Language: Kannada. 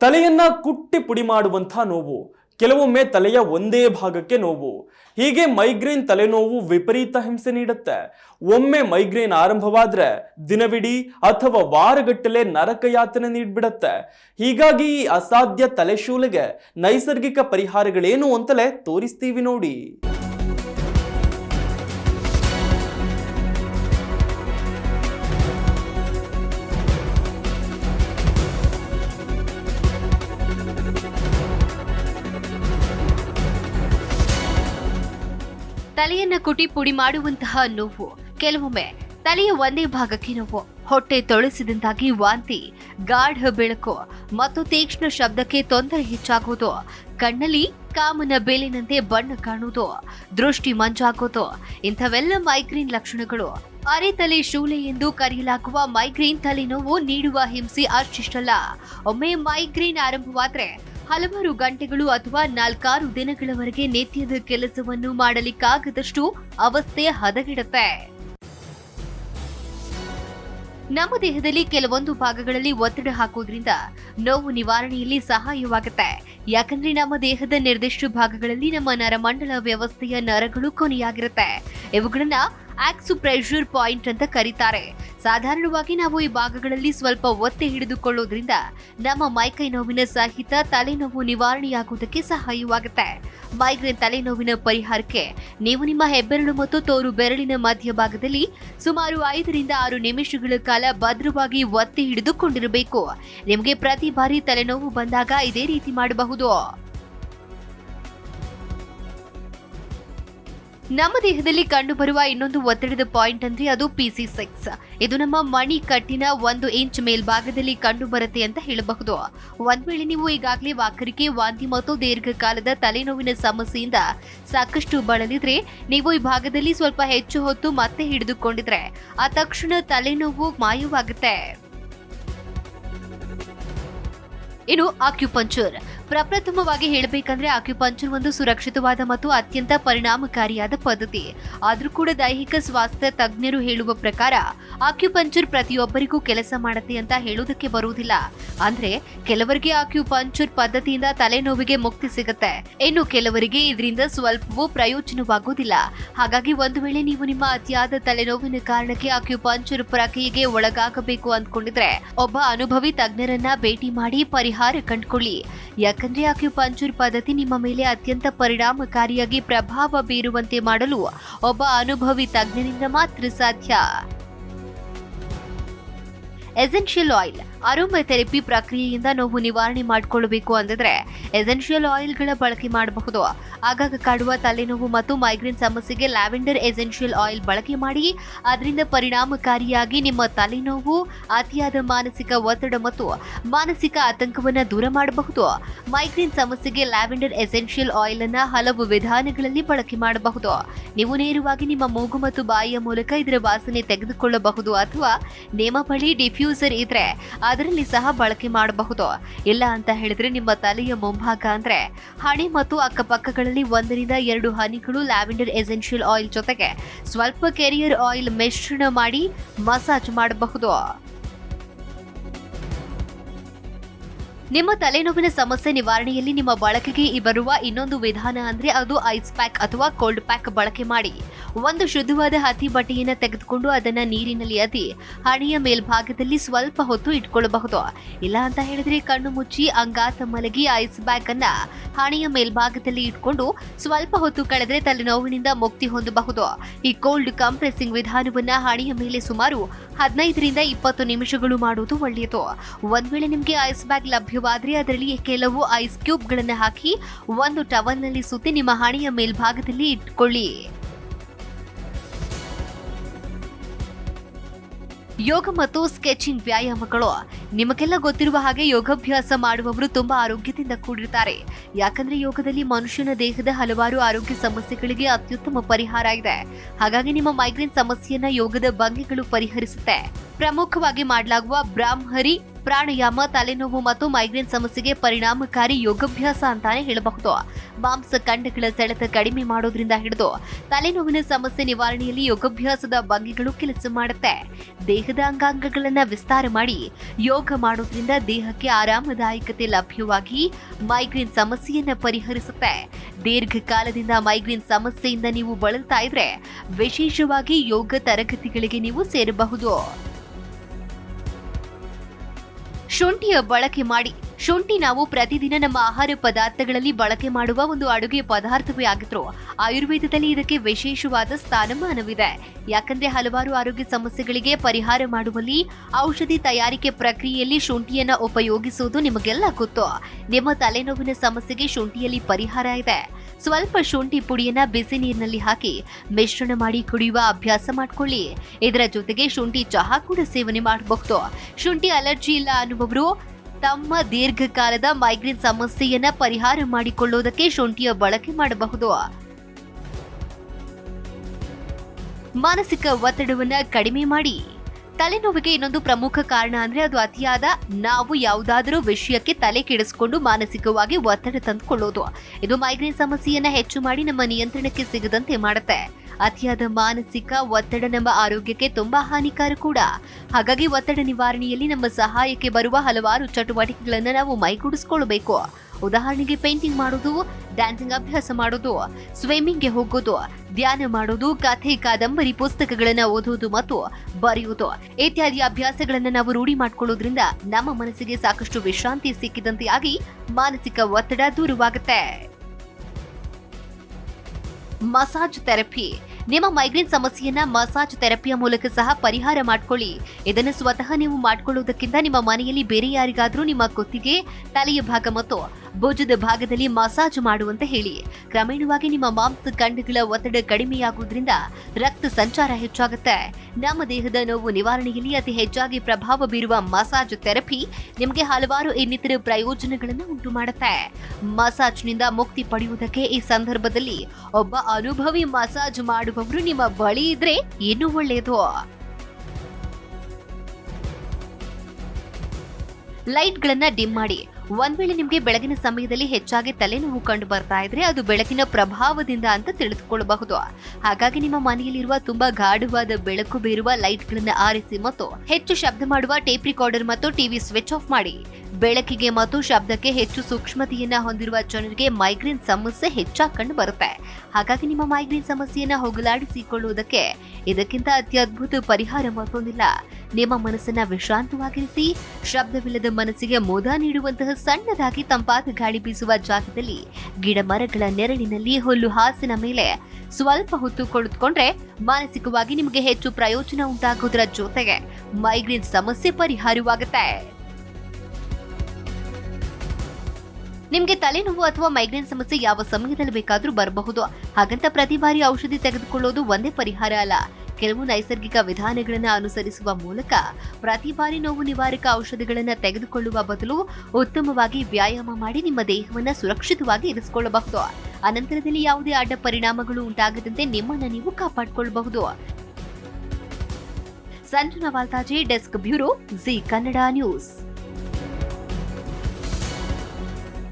ತಲೆಯನ್ನ ಕುಟ್ಟಿ ಪುಡಿ ಮಾಡುವಂತಹ ನೋವು, ಕೆಲವೊಮ್ಮೆ ತಲೆಯ ಒಂದೇ ಭಾಗಕ್ಕೆ ನೋವು. ಹೀಗೆ ಮೈಗ್ರೇನ್ ತಲೆನೋವು ವಿಪರೀತ ಹಿಂಸೆ ನೀಡುತ್ತೆ. ಒಮ್ಮೆ ಮೈಗ್ರೇನ್ ಆರಂಭವಾದ್ರೆ ದಿನವಿಡೀ ಅಥವಾ ವಾರಗಟ್ಟಲೆ ನರಕ ಯಾತನೆ ನೀಡ್ಬಿಡತ್ತೆ. ಹೀಗಾಗಿ ಈ ಅಸಾಧ್ಯ ತಲೆಶೂಲೆಗೆ ನೈಸರ್ಗಿಕ ಪರಿಹಾರಗಳೇನು ಅಂತಲೇ ತೋರಿಸ್ತೀವಿ ನೋಡಿ. ತಲೆಯನ್ನ ಕುಟಿ ಪುಡಿ ಮಾಡುವಂತಹ ನೋವು. ಕೆಲವೊಮ್ಮೆ ತಲೆಯ ಒಂದೇ ಭಾಗಕ್ಕೆ ನೋವು. ಹೊಟ್ಟೆ ತೊಳಸಿದಂತಾಗಿ ವಾಂತಿ, ಗಾಢ ಬೆಳಕು ಮತ್ತು ತೀಕ್ಷ್ಣ ಶಬ್ದಕ್ಕೆ ತೊಂದರೆ ಹೆಚ್ಚಾಗುವುದು. ಕಣ್ಣಲ್ಲಿ ಕಾಮನ ಬೇಲಿನಂತೆ ಬಣ್ಣ ಕಾಣುವುದು. ದೃಷ್ಟಿ ಮಂಜಾಗುವುದು. ಇಂಥವೆಲ್ಲ ಮೈಗ್ರೇನ್ ಲಕ್ಷಣಗಳು. ಅರೆತಲೆ ಶೂಲೆ ಎಂದು ಕರೆಯಲಾಗುವ ಮೈಗ್ರೇನ್ ತಲೆನೋವು ನೀಡುವ ಹಿಂಸೆ ಅಷ್ಟಿಷ್ಟಲ್ಲ. ಒಮ್ಮೆ ಮೈಗ್ರೇನ್ ಆರಂಭವಾದ್ರೆ ಹಲವಾರು ಗಂಟೆಗಳು ಅಥವಾ ನಾಲ್ಕಾರು ದಿನಗಳವರೆಗೆ ನಿತ್ಯದ ಕೆಲಸವನ್ನು ಮಾಡಲಿಕ್ಕಾಗದಷ್ಟು ಅವಸ್ಥೆ ಹದಗೆಡುತ್ತೆ. ನಮ್ಮ ದೇಹದಲ್ಲಿ ಕೆಲವೊಂದು ಭಾಗಗಳಲ್ಲಿ ಒತ್ತಡ ಹಾಕೋದ್ರಿಂದ ನೋವು ನಿವಾರಣೆಯಲ್ಲಿ ಸಹಾಯವಾಗುತ್ತೆ. ಯಾಕಂದ್ರೆ ನಮ್ಮ ದೇಹದ ನಿರ್ದಿಷ್ಟ ಭಾಗಗಳಲ್ಲಿ ನಮ್ಮ ನರಮಂಡಲ ವ್ಯವಸ್ಥೆಯ ನರಗಳು ಕೊನೆಯಾಗಿರುತ್ತೆ. ಇವುಗಳನ್ನ ಆಕ್ಸುಪ್ರೆಷರ್ ಪಾಯಿಂಟ್ ಅಂತ ಕರೀತಾರೆ. ಸಾಧಾರಣವಾಗಿ ನಾವು ಈ ಭಾಗಗಳಲ್ಲಿ ಸ್ವಲ್ಪ ಒತ್ತಿ ಹಿಡಿದುಕೊಳ್ಳೋದ್ರಿಂದ ನಮ್ಮ ಮೈಕೈ ನೋವಿನ ಸಹಿತ ತಲೆನೋವು ನಿವಾರಣೆಯಾಗುವುದಕ್ಕೆ ಸಹಾಯವಾಗುತ್ತೆ. ಮೈಗ್ರೇನ್ ತಲೆನೋವಿನ ಪರಿಹಾರಕ್ಕೆ ನೀವು ನಿಮ್ಮ ಹೆಬ್ಬೆರಳು ಮತ್ತು ತೋರು ಬೆರಳಿನ ಮಧ್ಯಭಾಗದಲ್ಲಿ ಸುಮಾರು ಐದರಿಂದ ಆರು ನಿಮಿಷಗಳ ಕಾಲ ಭದ್ರವಾಗಿ ಒತ್ತಿ ಹಿಡಿದುಕೊಂಡಿರಬೇಕು. ನಿಮಗೆ ಪ್ರತಿ ಬಾರಿ ತಲೆನೋವು ಬಂದಾಗ ಇದೇ ರೀತಿ ಮಾಡಬಹುದು. ನಮ್ಮ ದೇಹದಲ್ಲಿ ಕಂಡುಬರುವ ಇನ್ನೊಂದು ಒತ್ತಡದ ಪಾಯಿಂಟ್ ಅಂದ್ರೆ ಅದು ಪಿಸಿ ಸಿಕ್ಸ್ ಇದು ನಮ್ಮ ಮಣಿ ಕಟ್ಟಿನ ಒಂದು ಇಂಚ್ ಮೇಲ್ಭಾಗದಲ್ಲಿ ಕಂಡು ಬರುತ್ತೆ ಅಂತ ಹೇಳಬಹುದು. ಒಂದ್ ವೇಳೆ ನೀವು ಈಗಾಗಲೇ ವಾಕರಿಕೆ, ವಾಂತಿ ಮತ್ತು ದೀರ್ಘಕಾಲದ ತಲೆನೋವಿನ ಸಮಸ್ಯೆಯಿಂದ ಸಾಕಷ್ಟು ಬಳಲಿದ್ರೆ, ನೀವು ಈ ಭಾಗದಲ್ಲಿ ಸ್ವಲ್ಪ ಹೆಚ್ಚು ಹೊತ್ತು ಮತ್ತೆ ಹಿಡಿದುಕೊಂಡಿದ್ರೆ, ಆ ತಕ್ಷಣ ತಲೆನೋವು ಮಾಯವಾಗುತ್ತೆ. ಇನ್ನು ಆಕ್ಯುಪಂಚರ್ ಪ್ರಪ್ರಥಮವಾಗಿ ಹೇಳಬೇಕಂದ್ರೆ ಆಕ್ಯುಪಂಚರ್ ಒಂದು ಸುರಕ್ಷಿತವಾದ ಮತ್ತು ಅತ್ಯಂತ ಪರಿಣಾಮಕಾರಿಯಾದ ಪದ್ಧತಿ. ಆದರೂ ಕೂಡ ದೈಹಿಕ ಸ್ವಾಸ್ಥ್ಯ ತಜ್ಞರು ಹೇಳುವ ಪ್ರಕಾರ ಆಕ್ಯುಪಂಚರ್ ಪ್ರತಿಯೊಬ್ಬರಿಗೂ ಕೆಲಸ ಮಾಡುತ್ತೆ ಅಂತ ಹೇಳೋದಕ್ಕೆ ಬರುವುದಿಲ್ಲ. ಅಂದ್ರೆ ಕೆಲವರಿಗೆ ಆಕ್ಯುಪಂಚರ್ ಪದ್ಧತಿಯಿಂದ ತಲೆನೋವಿಗೆ ಮುಕ್ತಿ ಸಿಗುತ್ತೆ. ಇನ್ನು ಕೆಲವರಿಗೆ ಇದರಿಂದ ಸ್ವಲ್ಪವೂ ಪ್ರಯೋಜನವಾಗುವುದಿಲ್ಲ. ಹಾಗಾಗಿ ಒಂದು ವೇಳೆ ನೀವು ನಿಮ್ಮ ಅತಿಯಾದ ತಲೆನೋವಿನ ಕಾರಣಕ್ಕೆ ಆಕ್ಯುಪಂಚರ್ ಪ್ರಕ್ರಿಯೆಗೆ ಒಳಗಾಗಬೇಕು ಅಂದ್ಕೊಂಡಿದ್ರೆ, ಒಬ್ಬ ಅನುಭವಿ ತಜ್ಞರನ್ನ ಭೇಟಿ ಮಾಡಿ ಪರಿಹಾರ ಕಂಡುಕೊಳ್ಳಿ. ಯಾಕಂದ್ರೆ ಆಕ್ಯುಪಂಚರ್ ಪದ್ಧತಿ ನಿಮ್ಮ ಮೇಲೆ ಅತ್ಯಂತ ಪರಿಣಾಮಕಾರಿಯಾಗಿ ಪ್ರಭಾವ ಬೀರುವಂತೆ ಮಾಡಲು ಒಬ್ಬ ಅನುಭವಿ ತಜ್ಞರಿಂದ ಮಾತ್ರ ಸಾಧ್ಯ. ಎಸೆನ್ಷಿಯಲ್ ಆಯಿಲ್ ಅರೋಮಥೆರಪಿ ಪ್ರಕ್ರಿಯೆಯಿಂದ ನೋವು ನಿವಾರಣೆ ಮಾಡಿಕೊಳ್ಳಬೇಕು ಅಂದಿದ್ರೆ ಎಸೆನ್ಷಿಯಲ್ ಆಯಿಲ್ಗಳ ಬಳಕೆ ಮಾಡಬಹುದು. ಆಗಾಗ ಕಾಡುವ ತಲೆನೋವು ಮತ್ತು ಮೈಗ್ರೇನ್ ಸಮಸ್ಯೆಗೆ ಲ್ಯಾವೆಂಡರ್ ಎಸೆನ್ಷಿಯಲ್ ಆಯಿಲ್ ಬಳಕೆ ಮಾಡಿ, ಅದರಿಂದ ಪರಿಣಾಮಕಾರಿಯಾಗಿ ನಿಮ್ಮ ತಲೆನೋವು, ಅತಿಯಾದ ಮಾನಸಿಕ ಒತ್ತಡ ಮತ್ತು ಮಾನಸಿಕ ಆತಂಕವನ್ನು ದೂರ ಮಾಡಬಹುದು. ಮೈಗ್ರೇನ್ ಸಮಸ್ಯೆಗೆ ಲ್ಯಾವೆಂಡರ್ ಎಸೆನ್ಷಿಯಲ್ ಆಯಿಲ್ ಅನ್ನು ಹಲವು ವಿಧಾನಗಳಲ್ಲಿ ಬಳಕೆ ಮಾಡಬಹುದು. ನೀವು ನೇರವಾಗಿ ನಿಮ್ಮ ಮೂಗು ಮತ್ತು ಬಾಯಿಯ ಮೂಲಕ ಇದರ ವಾಸನೆ ತೆಗೆದುಕೊಳ್ಳಬಹುದು ಅಥವಾ ನೇಮ ಬಳಿ ಡಿಫ್ಯೂಸರ್ ಇದ್ರೆ ಅದರಲ್ಲಿ ಸಹ ಬಳಕೆ ಮಾಡಬಹುದು. ಇಲ್ಲ ಅಂತ ಹೇಳಿದ್ರೆ ನಿಮ್ಮ ತಲೆಯ ಮುಂಭಾಗ ಅಂದ್ರೆ ಹಣೆ ಮತ್ತು ಅಕ್ಕಪಕ್ಕಗಳಲ್ಲಿ ಒಂದರಿಂದ ಎರಡು ಹನಿಗಳು ಲ್ಯಾವೆಂಡರ್ ಎಸೆನ್ಷಿಯಲ್ ಆಯಿಲ್ ಜೊತೆಗೆ ಸ್ವಲ್ಪ ಕೆರಿಯರ್ ಆಯಿಲ್ ಮಿಶ್ರಣ ಮಾಡಿ ಮಸಾಜ್ ಮಾಡಬಹುದು. ನಿಮ್ಮ ತಲೆನೋವಿನ ಸಮಸ್ಯೆ ನಿವಾರಣೆಯಲ್ಲಿ ನಿಮ್ಮ ಬಳಕೆಗೆ ಬರುವ ಇನ್ನೊಂದು ವಿಧಾನ ಅಂದ್ರೆ ಅದು ಐಸ್ ಪ್ಯಾಕ್ ಅಥವಾ ಕೋಲ್ಡ್ ಪ್ಯಾಕ್ ಬಳಕೆ ಮಾಡಿ. ಒಂದು ಶುದ್ಧವಾದ ಹತ್ತಿ ಬಟ್ಟೆಯನ್ನು ತೆಗೆದುಕೊಂಡು ಅದನ್ನು ನೀರಿನಲ್ಲಿ ಅದಿ ಹಣೆಯ ಮೇಲ್ಭಾಗದಲ್ಲಿ ಸ್ವಲ್ಪ ಹೊತ್ತು ಇಟ್ಕೊಳ್ಳಬಹುದು ಇಲ್ಲ ಅಂತ ಹೇಳಿದ್ರೆ ಕಣ್ಣು ಮುಚ್ಚಿ ಅಂಗಾತ ಮಲಗಿ ಐಸ್ ಬ್ಯಾಗ್ ಅನ್ನ ಹಣೆಯ ಮೇಲ್ಭಾಗದಲ್ಲಿ ಇಟ್ಕೊಂಡು ಸ್ವಲ್ಪ ಹೊತ್ತು ಕಳೆದ್ರೆ ತಲೆನೋವಿನಿಂದ ಮುಕ್ತಿ ಹೊಂದಬಹುದು. ಈ ಕೋಲ್ಡ್ ಕಂಪ್ರೆಸಿಂಗ್ ವಿಧಾನವನ್ನ ಹಣೆಯ ಮೇಲೆ ಸುಮಾರು ಹದಿನೈದರಿಂದ ಇಪ್ಪತ್ತು ನಿಮಿಷಗಳು ಮಾಡುವುದು ಒಳ್ಳೆಯದು. ಒಂದ್ ವೇಳೆ ನಿಮಗೆ ಐಸ್ ಬ್ಯಾಗ್ ಲಭ್ಯವಾದ್ರೆ ಅದರಲ್ಲಿ ಕೆಲವು ಐಸ್ ಕ್ಯೂಬ್ಗಳನ್ನು ಹಾಕಿ ಒಂದು ಟವಲ್ನಲ್ಲಿ ಸುತ್ತಿ ನಿಮ್ಮ ಹಣೆಯ ಮೇಲ್ಭಾಗದಲ್ಲಿ ಇಟ್ಕೊಳ್ಳಿ. ಯೋಗ ಮತ್ತು ಸ್ಕೆಚಿಂಗ್ ವ್ಯಾಯಾಮಗಳು. ನಿಮಗೆಲ್ಲ ಗೊತ್ತಿರುವ ಹಾಗೆ ಯೋಗಾಭ್ಯಾಸ ಮಾಡುವವರು ತುಂಬಾ ಆರೋಗ್ಯದಿಂದ ಕೂಡಿರ್ತಾರೆ ಯಾಕಂದ್ರೆ ಯೋಗದಲ್ಲಿ ಮನುಷ್ಯನ ದೇಹದ ಹಲವಾರು ಆರೋಗ್ಯ ಸಮಸ್ಯೆಗಳಿಗೆ ಅತ್ಯುತ್ತಮ ಪರಿಹಾರ ಇದೆ. ಹಾಗಾಗಿ ನಿಮ್ಮ ಮೈಗ್ರೇನ್ ಸಮಸ್ಯೆಯನ್ನ ಯೋಗದ ಭಂಗಿಗಳು ಪರಿಹರಿಸುತ್ತೆ. ಪ್ರಮುಖವಾಗಿ ಮಾಡಲಾಗುವ ಬ್ರಾಹ್ಮರಿ ಪ್ರಾಣಾಯಾಮ ತಲೆನೋವು ಮತ್ತು ಮೈಗ್ರೇನ್ ಸಮಸ್ಯೆಗೆ ಪರಿಣಾಮಕಾರಿ ಯೋಗಾಭ್ಯಾಸ ಅಂತಾನೆ ಹೇಳಬಹುದು. ಮಾಂಸಖಂಡಗಳ ಸೆಳೆತ ಕಡಿಮೆ ಮಾಡೋದ್ರಿಂದ ಹಿಡಿದು ತಲೆನೋವಿನ ಸಮಸ್ಯೆ ನಿವಾರಣೆಯಲ್ಲಿ ಯೋಗಾಭ್ಯಾಸದ ಭಂಗಿಗಳು ಕೆಲಸ ಮಾಡುತ್ತೆ. ದೇಹದ ಅಂಗಾಂಗಗಳನ್ನು ವಿಸ್ತಾರ ಮಾಡಿ ಯೋಗ ಮಾಡೋದ್ರಿಂದ ದೇಹಕ್ಕೆ ಆರಾಮದಾಯಕತೆ ಲಭ್ಯವಾಗಿ ಮೈಗ್ರೇನ್ ಸಮಸ್ಯೆಯನ್ನು ಪರಿಹರಿಸುತ್ತೆ. ದೀರ್ಘಕಾಲದಿಂದ ಮೈಗ್ರೇನ್ ಸಮಸ್ಯೆಯಿಂದ ನೀವು ಬಳಲ್ತಾ ಇದ್ರೆ ವಿಶೇಷವಾಗಿ ಯೋಗ ತರಗತಿಗಳಿಗೆ ನೀವು ಸೇರಬಹುದು. ಶುಂಠಿಯ ಬಳಕೆ ಮಾಡಿ. ಶುಂಠಿ ನಾವು ಪ್ರತಿದಿನ ನಮ್ಮ ಆಹಾರ ಪದಾರ್ಥಗಳಲ್ಲಿ ಬಳಕೆ ಮಾಡುವ ಒಂದು ಅಡುಗೆ ಪದಾರ್ಥವೇ ಆಗಿದ್ರು. ಆಯುರ್ವೇದದಲ್ಲಿ ಇದಕ್ಕೆ ವಿಶೇಷವಾದ ಸ್ಥಾನಮಾನವಿದೆ. ಯಾಕಂದ್ರೆ ಹಲವಾರು ಆರೋಗ್ಯ ಸಮಸ್ಯೆಗಳಿಗೆ ಪರಿಹಾರ ಮಾಡುವಲ್ಲಿ, ಔಷಧಿ ತಯಾರಿಕೆ ಪ್ರಕ್ರಿಯೆಯಲ್ಲಿ ಶುಂಠಿಯನ್ನ ಉಪಯೋಗಿಸುವುದು ನಿಮಗೆಲ್ಲ ಗೊತ್ತು. ನಿಮ್ಮ ತಲೆನೋವಿನ ಸಮಸ್ಯೆಗೆ ಶುಂಠಿಯಲ್ಲಿ ಪರಿಹಾರ ಇದೆ. ಸ್ವಲ್ಪ ಶುಂಠಿ ಪುಡಿಯನ್ನ ಬಿಸಿ ನೀರಿನಲ್ಲಿ ಹಾಕಿ ಮಿಶ್ರಣ ಮಾಡಿ ಕುಡಿಯುವ ಅಭ್ಯಾಸ ಮಾಡಿಕೊಳ್ಳಿ. ಇದರ ಜೊತೆಗೆ ಶುಂಠಿ ಚಹಾ ಕೂಡ ಸೇವನೆ ಮಾಡಬಹುದು. ಶುಂಠಿ ಅಲರ್ಜಿ ಇಲ್ಲ ಅನ್ನುವವರು ತಮ್ಮ ದೀರ್ಘಕಾಲದ ಮೈಗ್ರೇನ್ ಸಮಸ್ಯೆಯನ್ನ ಪರಿಹಾರ ಮಾಡಿಕೊಳ್ಳುವುದಕ್ಕೆ ಶುಂಠಿಯ ಬಳಕೆ ಮಾಡಬಹುದು. ಮಾನಸಿಕ ಒತ್ತಡವನ್ನು ಕಡಿಮೆ ಮಾಡಿ. ತಲೆನೋವಿಗೆ ಇನ್ನೊಂದು ಪ್ರಮುಖ ಕಾರಣ ಅಂದ್ರೆ ಅದು ಅತಿಯಾದ ನಾವು ಯಾವುದಾದರೂ ವಿಷಯಕ್ಕೆ ತಲೆ ಕೆಡಿಸಿಕೊಂಡು ಮಾನಸಿಕವಾಗಿ ಒತ್ತಡ ತಂದುಕೊಳ್ಳೋದು. ಇದು ಮೈಗ್ರೇನ್ ಸಮಸ್ಯೆಯನ್ನ ಹೆಚ್ಚು ಮಾಡಿ ನಮ್ಮ ನಿಯಂತ್ರಣಕ್ಕೆ ಸಿಗದಂತೆ ಮಾಡುತ್ತೆ. ಅತಿಯಾದ ಮಾನಸಿಕ ಒತ್ತಡ ನಮ್ಮ ಆರೋಗ್ಯಕ್ಕೆ ತುಂಬಾ ಹಾನಿಕಾರ ಕೂಡ. ಹಾಗಾಗಿ ಒತ್ತಡ ನಿವಾರಣೆಯಲ್ಲಿ ನಮ್ಮ ಸಹಾಯಕ್ಕೆ ಬರುವ ಹಲವಾರು ಚಟುವಟಿಕೆಗಳನ್ನು ನಾವು ಮೈಗೂಡಿಸ್ಕೊಳ್ಬೇಕು. ಉದಾಹರಣೆಗೆ ಪೇಂಟಿಂಗ್ ಮಾಡೋದು ಡ್ಯಾನ್ಸಿಂಗ್ ಅಭ್ಯಾಸ ಮಾಡೋದು ಸ್ವಿಮ್ಮಿಂಗ್ಗೆ ಹೋಗೋದು, ಧ್ಯಾನ ಮಾಡೋದು ಕಥೆ, ಕಾದಂಬರಿ ಪುಸ್ತಕಗಳನ್ನು ಓದುವುದು ಮತ್ತು ಬರೆಯುವುದು. ಇತ್ಯಾದಿ ಅಭ್ಯಾಸಗಳನ್ನು ನಾವು ರೂಢಿ ಮಾಡಿಕೊಳ್ಳೋದ್ರಿಂದ ನಮ್ಮ ಮನಸ್ಸಿಗೆ ಸಾಕಷ್ಟು ವಿಶ್ರಾಂತಿ ಸಿಕ್ಕಿದಂತೆ ಆಗಿ ಮಾನಸಿಕ ಒತ್ತಡ ದೂರವಾಗುತ್ತೆ. Massage therapy. ನಿಮ್ಮ ಮೈಗ್ರೇನ್ ಸಮಸ್ಯೆಯನ್ನ ಮಸಾಜ್ ಥೆರಪಿಯ ಮೂಲಕ ಸಹ ಪರಿಹಾರ ಮಾಡ್ಕೊಳ್ಳಿ. ಇದನ್ನು ಸ್ವತಃ ನೀವು ಮಾಡ್ಕೊಳ್ಳೋದಕ್ಕಿಂತ ನಿಮ್ಮ ಮನೆಯಲ್ಲಿ ಬೇರೆ ಯಾರಿಗಾದರೂ ನಿಮ್ಮ ಕುತ್ತಿಗೆ, ತಲೆಯ ಭಾಗ ಮತ್ತು ಭುಜದ ಭಾಗದಲ್ಲಿ ಮಸಾಜ್ ಮಾಡುವಂತೆ ಹೇಳಿ. ಕ್ರಮೇಣವಾಗಿ ನಿಮ್ಮ ಮಾಂಸ ಖಂಡಗಳ ಒತ್ತಡ ಕಡಿಮೆಯಾಗುವುದರಿಂದ ರಕ್ತ ಸಂಚಾರ ಹೆಚ್ಚಾಗುತ್ತೆ. ನಮ್ಮ ದೇಹದ ನೋವು ನಿವಾರಣೆಯಲ್ಲಿ ಅತಿ ಹೆಚ್ಚಾಗಿ ಪ್ರಭಾವ ಬೀರುವ ಮಸಾಜ್ ಥೆರಪಿ ನಿಮಗೆ ಹಲವಾರು ಇನ್ನಿತರ ಪ್ರಯೋಜನಗಳನ್ನು ಉಂಟು ಮಾಡುತ್ತೆ ಮಸಾಜ್ನಿಂದ ಮುಕ್ತಿ ಪಡೆಯುವುದಕ್ಕೆ ಈ ಸಂದರ್ಭದಲ್ಲಿ ಒಬ್ಬ ಅನುಭವಿ ಮಸಾಜ್ ಮಾಡುವವರು ನಿಮ್ಮ ಬಳಿ ಇದ್ರೆ ಇನ್ನೂ ಒಳ್ಳೆಯದು. ಲೈಟ್ಗಳನ್ನ ಡಿಮ್ ಮಾಡಿ. ಒಂದ್ ವೇಳೆ ನಿಮ್ಗೆ ಬೆಳಗಿನ ಸಮಯದಲ್ಲಿ ಹೆಚ್ಚಾಗಿ ತಲೆನೋವು ಕಂಡು ಬರ್ತಾ ಇದ್ರೆ ಅದು ಬೆಳಕಿನ ಪ್ರಭಾವದಿಂದ ಅಂತ ತಿಳಿದುಕೊಳ್ಳಬಹುದು. ಹಾಗಾಗಿ ನಿಮ್ಮ ಮನೆಯಲ್ಲಿರುವ ತುಂಬಾ ಗಾಢವಾದ ಬೆಳಕು ಬೀರುವ ಲೈಟ್ಗಳನ್ನು ಆರಿಸಿ ಮತ್ತು ಹೆಚ್ಚು ಶಬ್ದ ಮಾಡುವ ಟೇಪ್ ರಿಕಾರ್ಡರ್ ಮತ್ತು ಟಿವಿ ಸ್ವಿಚ್ ಆಫ್ ಮಾಡಿ. ಬೆಳಕಿಗೆ ಮತ್ತು ಶಬ್ದಕ್ಕೆ ಹೆಚ್ಚು ಸೂಕ್ಷ್ಮತೆಯನ್ನ ಹೊಂದಿರುವ ಜನರಿಗೆ ಮೈಗ್ರೇನ್ ಸಮಸ್ಯೆ ಹೆಚ್ಚಾಗಿ ಕಂಡು ಬರುತ್ತೆ. ಹಾಗಾಗಿ ನಿಮ್ಮ ಮೈಗ್ರೇನ್ ಸಮಸ್ಯೆಯನ್ನ ಹೋಗಲಾಡಿಸಿಕೊಳ್ಳುವುದಕ್ಕೆ ಇದಕ್ಕಿಂತ ಅತ್ಯದ್ಭುತ ಪರಿಹಾರ ಮತ್ತೊಂದಿಲ್ಲ. ನಿಮ್ಮ ಮನಸ್ಸನ್ನ ವಿಶ್ರಾಂತವಾಗಿರಿಸಿ, ಶಬ್ದವಿಲ್ಲದ ಮನಸ್ಸಿಗೆ ಮೋದ ನೀಡುವಂತಹ ಸಣ್ಣದಾಗಿ ತಂಪಾದ ಗಾಳಿ ಬೀಸುವ ಜಾಗದಲ್ಲಿ ಗಿಡ ಮರಗಳ ನೆರಳಿನಲ್ಲಿ ಹುಲ್ಲು ಹಾಸಿನ ಮೇಲೆ ಸ್ವಲ್ಪ ಹೊತ್ತು ಕುಳಿತುಕೊಂಡ್ರೆ ಮಾನಸಿಕವಾಗಿ ನಿಮಗೆ ಹೆಚ್ಚು ಪ್ರಯೋಜನ ಉಂಟಾಗುವುದರ ಜೊತೆಗೆ ಮೈಗ್ರೇನ್ ಸಮಸ್ಯೆ ಪರಿಹಾರವಾಗುತ್ತೆ. ನಿಮ್ಗೆ ತಲೆನೋವು ಅಥವಾ ಮೈಗ್ರೇನ್ ಸಮಸ್ಯೆ ಯಾವ ಸಮಯದಲ್ಲಿ ಬೇಕಾದ್ರೂ ಬರಬಹುದು. ಹಾಗಂತ ಪ್ರತಿ ಬಾರಿ ಔಷಧಿ ತೆಗೆದುಕೊಳ್ಳೋದು ಒಂದೇ ಪರಿಹಾರ ಅಲ್ಲ. ಕೆಲವು ನೈಸರ್ಗಿಕ ವಿಧಾನಗಳನ್ನು ಅನುಸರಿಸುವ ಮೂಲಕ ಪ್ರತಿ ಬಾರಿ ನೋವು ನಿವಾರಕ ಔಷಧಿಗಳನ್ನು ತೆಗೆದುಕೊಳ್ಳುವ ಬದಲು ಉತ್ತಮವಾಗಿ ವ್ಯಾಯಾಮ ಮಾಡಿ ನಿಮ್ಮ ದೇಹವನ್ನು ಸುರಕ್ಷಿತವಾಗಿ ಇರಿಸಿಕೊಳ್ಳಬಹುದು. ಅನಂತರದಲ್ಲಿ ಯಾವುದೇ ಅಡ್ಡ ಪರಿಣಾಮಗಳು ಉಂಟಾಗದಂತೆ ನಿಮ್ಮನ್ನು ನೀವು ಕಾಪಾಡಿಕೊಳ್ಳಬಹುದು Sanjana Valtaji desk bureau, Zee Kannada news.